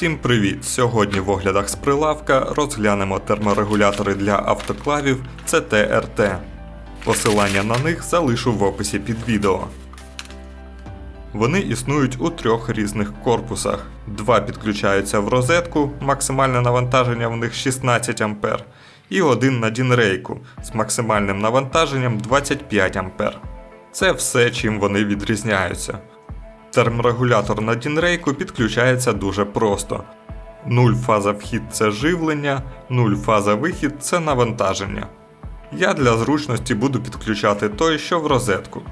Всім привіт! Сьогодні в оглядах з прилавка розглянемо терморегулятори для автоклавів CTRT. Посилання на них залишу в описі під відео. Вони існують у трьох різних корпусах. Два підключаються в розетку, максимальне навантаження в них 16 А, і один на дінрейку з максимальним навантаженням 25 А. Це все, чим вони відрізняються. Терморегулятор на дінрейку підключається дуже просто. Нуль фаза вхід це живлення, нуль фаза вихід це навантаження. Я для зручності буду підключати той, що в розетку.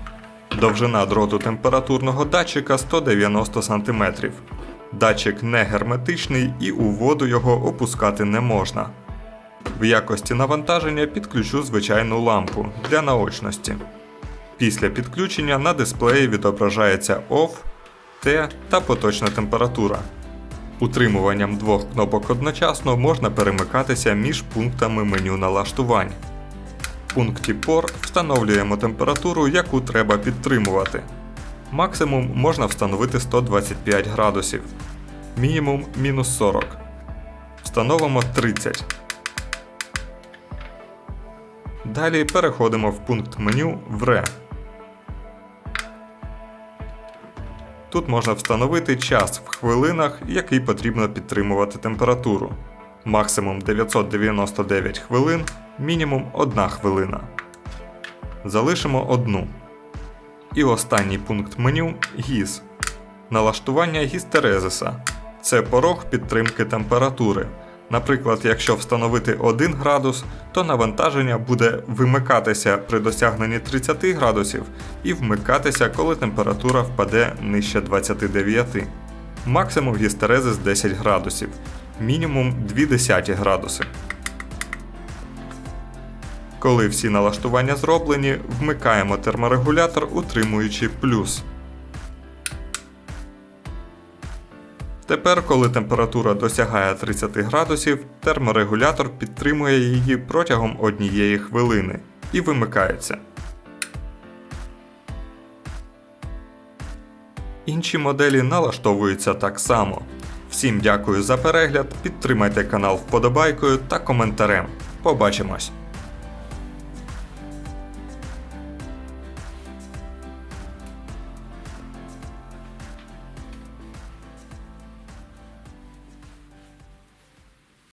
Довжина дроту температурного датчика 190 см. Датчик не герметичний і у воду його опускати не можна. В якості навантаження підключу звичайну лампу для наочності. Після підключення на дисплеї відображається OFF, T та поточна температура. Утримуванням двох кнопок одночасно можна перемикатися між пунктами меню налаштувань. В пункті POR встановлюємо температуру, яку треба підтримувати. Максимум можна встановити 125 градусів, мінімум мінус 40. Встановимо 30. Далі переходимо в пункт меню ВРЕ. Тут можна встановити час в хвилинах, який потрібно підтримувати температуру. Максимум 999 хвилин, мінімум 1 хвилина. Залишимо одну. І останній пункт меню гіз. Налаштування гістерезиса. Це порог підтримки температури. Наприклад, якщо встановити 1 градус, то навантаження буде вимикатися при досягненні 30 градусів і вмикатися, коли температура впаде нижче 29. Максимум гістерезис 10 градусів, мінімум 0,2 градуси. Коли всі налаштування зроблені, вмикаємо терморегулятор, утримуючи плюс. Тепер, коли температура досягає 30 градусів, терморегулятор підтримує її протягом однієї хвилини і вимикається. Інші моделі налаштовуються так само. Всім дякую за перегляд, підтримайте канал вподобайкою та коментарем. Побачимось!